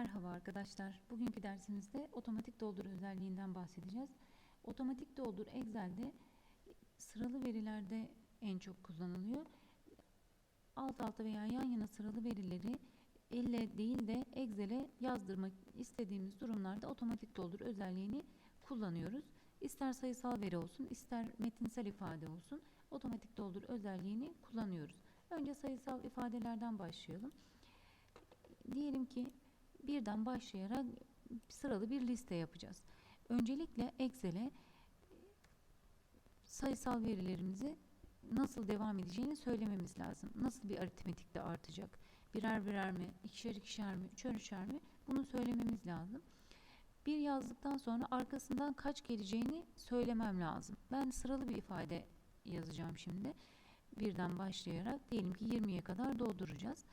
Merhaba arkadaşlar. Bugünkü dersimizde otomatik doldur özelliğinden bahsedeceğiz. Otomatik doldur Excel'de sıralı verilerde en çok kullanılıyor. Alt alta veya yan yana sıralı verileri elle değil de Excel'e yazdırmak istediğimiz durumlarda otomatik doldur özelliğini kullanıyoruz. İster sayısal veri olsun, ister metinsel ifade olsun otomatik doldur özelliğini kullanıyoruz. Önce sayısal ifadelerden başlayalım. Diyelim ki birden başlayarak sıralı bir liste yapacağız. Öncelikle Excel'e sayısal verilerimizi nasıl devam edeceğini söylememiz lazım. Nasıl bir aritmetikte artacak? Birer birer mi, ikişer ikişer mi, üçer üçer mi? Bunu söylememiz lazım. Bir yazdıktan sonra arkasından kaç geleceğini söylemem lazım. Ben sıralı bir ifade yazacağım şimdi. Birden başlayarak diyelim ki 20'ye kadar dolduracağız.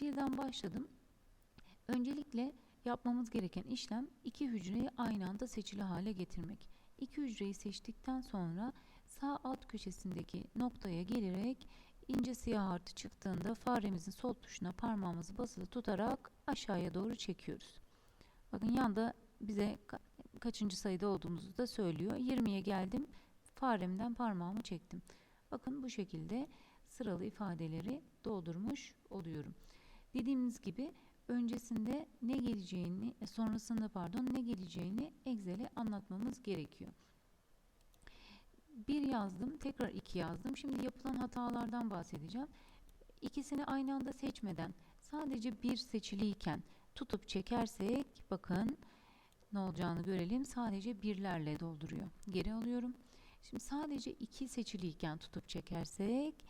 Birden başladım. Öncelikle yapmamız gereken işlem iki hücreyi aynı anda seçili hale getirmek. İki hücreyi seçtikten sonra sağ alt köşesindeki noktaya gelerek ince siyah artı çıktığında faremizin sol tuşuna parmağımızı basılı tutarak aşağıya doğru çekiyoruz. Bakın yanda bize ka kaçıncı sayıda olduğumuzu da söylüyor. 20'ye geldim. Faremden parmağımı çektim. Bakın bu şekilde sıralı ifadeleri doldurmuş oluyorum. Dediğimiz gibi öncesinde ne geleceğini, e, sonrasında pardon ne geleceğini Excel'e anlatmamız gerekiyor. Bir yazdım, tekrar iki yazdım. Şimdi yapılan hatalardan bahsedeceğim. İkisini aynı anda seçmeden sadece bir seçiliyken tutup çekersek bakın ne olacağını görelim. Sadece birlerle dolduruyor. Geri alıyorum. Şimdi sadece iki seçiliyken tutup çekersek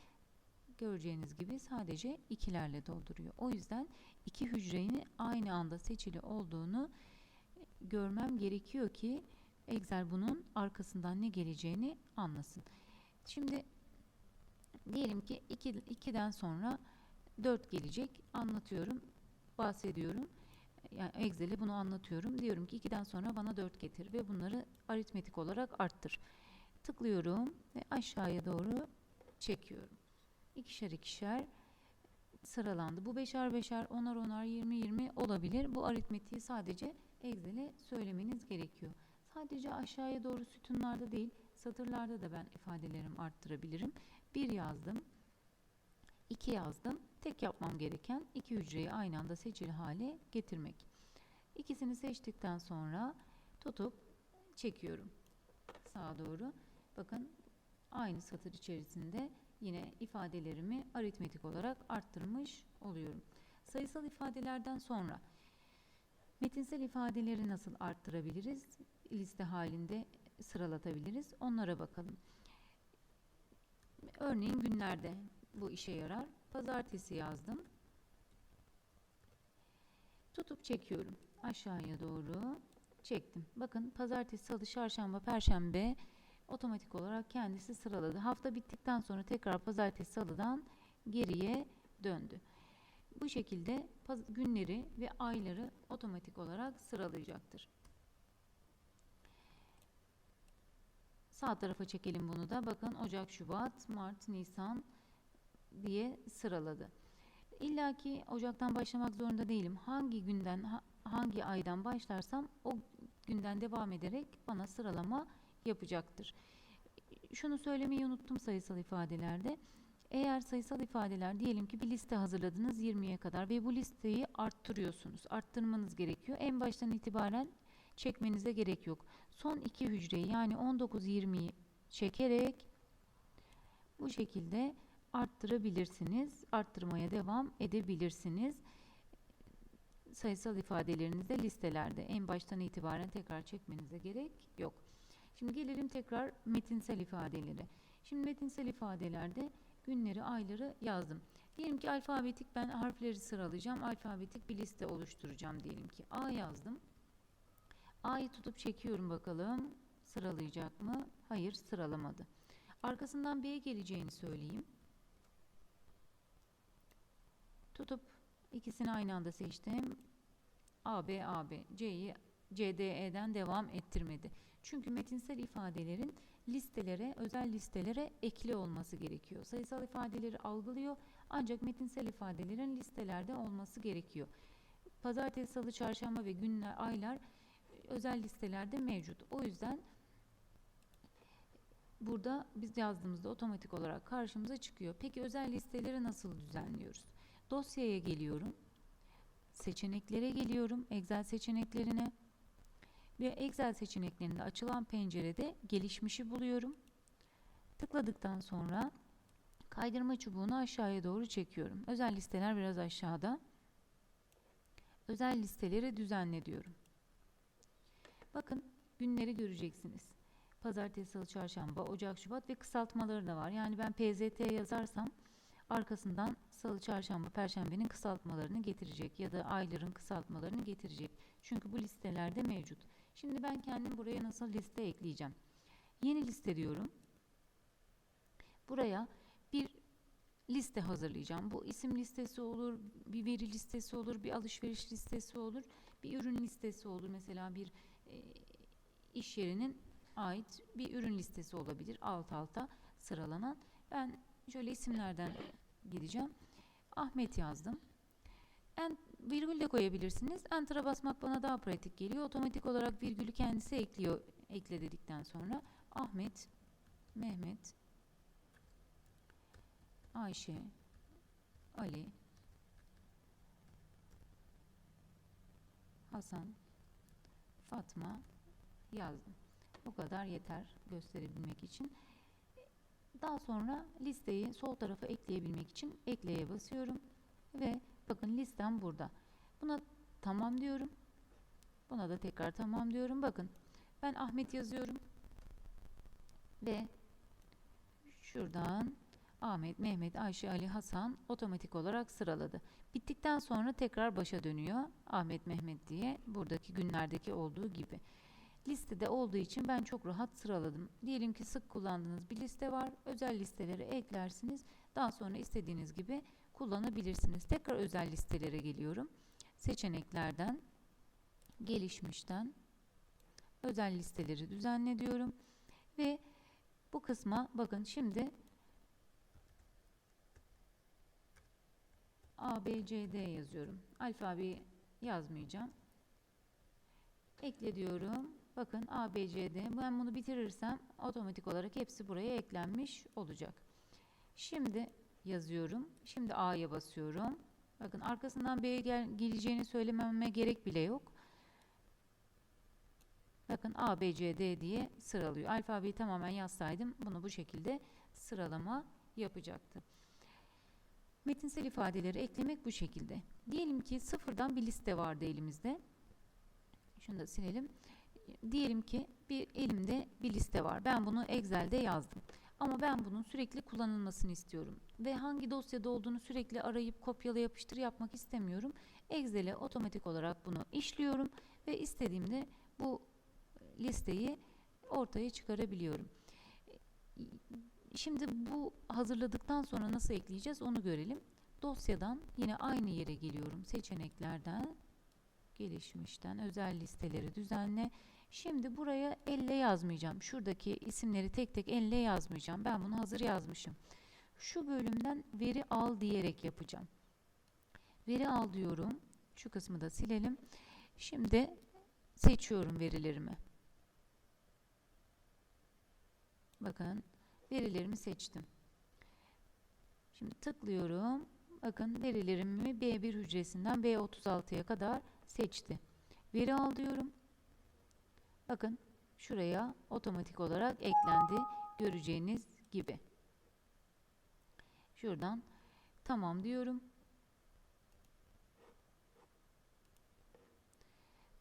göreceğiniz gibi sadece ikilerle dolduruyor. O yüzden iki hücrenin aynı anda seçili olduğunu görmem gerekiyor ki Excel bunun arkasından ne geleceğini anlasın. Şimdi diyelim ki 2, 2'den sonra 4 gelecek. Anlatıyorum, bahsediyorum. Yani Excel'e bunu anlatıyorum. Diyorum ki 2'den sonra bana 4 getir ve bunları aritmetik olarak arttır. Tıklıyorum ve aşağıya doğru çekiyorum ikişer ikişer sıralandı. Bu beşer beşer, onar onar, yirmi yirmi olabilir. Bu aritmetiği sadece Excel'e söylemeniz gerekiyor. Sadece aşağıya doğru sütunlarda değil, satırlarda da ben ifadelerimi arttırabilirim. Bir yazdım, iki yazdım. Tek yapmam gereken iki hücreyi aynı anda seçili hale getirmek. İkisini seçtikten sonra tutup çekiyorum sağa doğru. Bakın aynı satır içerisinde yine ifadelerimi aritmetik olarak arttırmış oluyorum. Sayısal ifadelerden sonra metinsel ifadeleri nasıl arttırabiliriz? Liste halinde sıralatabiliriz. Onlara bakalım. Örneğin günlerde bu işe yarar. Pazartesi yazdım. Tutup çekiyorum. Aşağıya doğru çektim. Bakın pazartesi, salı, çarşamba, perşembe otomatik olarak kendisi sıraladı. Hafta bittikten sonra tekrar pazartesi salıdan geriye döndü. Bu şekilde günleri ve ayları otomatik olarak sıralayacaktır. Sağ tarafa çekelim bunu da. Bakın Ocak, Şubat, Mart, Nisan diye sıraladı. İlla ki Ocak'tan başlamak zorunda değilim. Hangi günden, hangi aydan başlarsam o günden devam ederek bana sıralama yapacaktır. Şunu söylemeyi unuttum sayısal ifadelerde. Eğer sayısal ifadeler diyelim ki bir liste hazırladınız 20'ye kadar ve bu listeyi arttırıyorsunuz. Arttırmanız gerekiyor. En baştan itibaren çekmenize gerek yok. Son iki hücreyi yani 19-20'yi çekerek bu şekilde arttırabilirsiniz. Arttırmaya devam edebilirsiniz. Sayısal ifadelerinizde listelerde en baştan itibaren tekrar çekmenize gerek yok. Şimdi gelelim tekrar metinsel ifadeleri. Şimdi metinsel ifadelerde günleri, ayları yazdım. Diyelim ki alfabetik ben harfleri sıralayacağım. Alfabetik bir liste oluşturacağım diyelim ki. A yazdım. A'yı tutup çekiyorum bakalım. Sıralayacak mı? Hayır sıralamadı. Arkasından B geleceğini söyleyeyim. Tutup ikisini aynı anda seçtim. A, B, A, B. C'yi CDE'den devam ettirmedi. Çünkü metinsel ifadelerin listelere, özel listelere ekli olması gerekiyor. Sayısal ifadeleri algılıyor ancak metinsel ifadelerin listelerde olması gerekiyor. pazartesi, salı, çarşamba ve günler, aylar özel listelerde mevcut. O yüzden burada biz yazdığımızda otomatik olarak karşımıza çıkıyor. Peki özel listeleri nasıl düzenliyoruz? Dosyaya geliyorum. Seçeneklere geliyorum. Excel seçeneklerine. Ve Excel seçeneklerinde açılan pencerede gelişmişi buluyorum. Tıkladıktan sonra kaydırma çubuğunu aşağıya doğru çekiyorum. Özel listeler biraz aşağıda. Özel listeleri düzenle diyorum. Bakın günleri göreceksiniz. Pazartesi, salı, çarşamba, ocak, şubat ve kısaltmaları da var. Yani ben PZT yazarsam arkasından salı, çarşamba, perşembenin kısaltmalarını getirecek ya da ayların kısaltmalarını getirecek. Çünkü bu listelerde mevcut. Şimdi ben kendim buraya nasıl liste ekleyeceğim? Yeni liste diyorum. Buraya bir liste hazırlayacağım. Bu isim listesi olur, bir veri listesi olur, bir alışveriş listesi olur, bir ürün listesi olur. Mesela bir e, iş yerinin ait bir ürün listesi olabilir alt alta sıralanan. Ben şöyle isimlerden gideceğim. Ahmet yazdım. En, virgül de koyabilirsiniz. Enter'a basmak bana daha pratik geliyor. Otomatik olarak virgülü kendisi ekliyor. Ekle dedikten sonra Ahmet, Mehmet, Ayşe, Ali, Hasan, Fatma yazdım. Bu kadar yeter gösterebilmek için. Daha sonra listeyi sol tarafa ekleyebilmek için ekleye basıyorum ve listem burada. Buna tamam diyorum. Buna da tekrar tamam diyorum. Bakın ben Ahmet yazıyorum ve şuradan Ahmet, Mehmet, Ayşe, Ali, Hasan otomatik olarak sıraladı. Bittikten sonra tekrar başa dönüyor. Ahmet, Mehmet diye buradaki günlerdeki olduğu gibi. Listede olduğu için ben çok rahat sıraladım. Diyelim ki sık kullandığınız bir liste var. Özel listeleri eklersiniz. Daha sonra istediğiniz gibi kullanabilirsiniz. Tekrar özel listelere geliyorum. Seçeneklerden, gelişmişten özel listeleri düzenle diyorum. Ve bu kısma bakın şimdi A, B, C, D yazıyorum. Alfabeyi yazmayacağım. Ekle diyorum. Bakın A, B, C, D. Ben bunu bitirirsem otomatik olarak hepsi buraya eklenmiş olacak. Şimdi yazıyorum. Şimdi A'ya basıyorum. Bakın arkasından B'ye gel geleceğini söylememe gerek bile yok. Bakın A, B, C, D diye sıralıyor. Alfabeyi tamamen yazsaydım bunu bu şekilde sıralama yapacaktı. Metinsel ifadeleri eklemek bu şekilde. Diyelim ki sıfırdan bir liste vardı elimizde. Şunu da silelim. Diyelim ki bir elimde bir liste var. Ben bunu Excel'de yazdım. Ama ben bunun sürekli kullanılmasını istiyorum. Ve hangi dosyada olduğunu sürekli arayıp kopyala yapıştır yapmak istemiyorum. Excel'e otomatik olarak bunu işliyorum. Ve istediğimde bu listeyi ortaya çıkarabiliyorum. Şimdi bu hazırladıktan sonra nasıl ekleyeceğiz onu görelim. Dosyadan yine aynı yere geliyorum. Seçeneklerden, gelişmişten, özel listeleri düzenle. Şimdi buraya elle yazmayacağım. Şuradaki isimleri tek tek elle yazmayacağım. Ben bunu hazır yazmışım. Şu bölümden veri al diyerek yapacağım. Veri al diyorum. Şu kısmı da silelim. Şimdi seçiyorum verilerimi. Bakın verilerimi seçtim. Şimdi tıklıyorum. Bakın verilerimi B1 hücresinden B36'ya kadar seçti. Veri al diyorum. Bakın şuraya otomatik olarak eklendi. Göreceğiniz gibi. Şuradan tamam diyorum.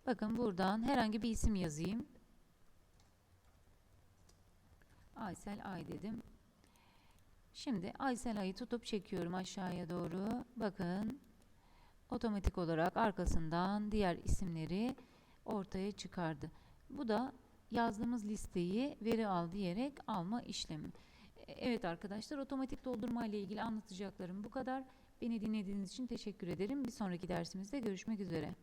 Bakın buradan herhangi bir isim yazayım. Aysel Ay dedim. Şimdi Aysel Ay'ı tutup çekiyorum aşağıya doğru. Bakın otomatik olarak arkasından diğer isimleri ortaya çıkardı. Bu da yazdığımız listeyi veri al diyerek alma işlemi. Evet arkadaşlar otomatik doldurma ile ilgili anlatacaklarım bu kadar. Beni dinlediğiniz için teşekkür ederim. Bir sonraki dersimizde görüşmek üzere.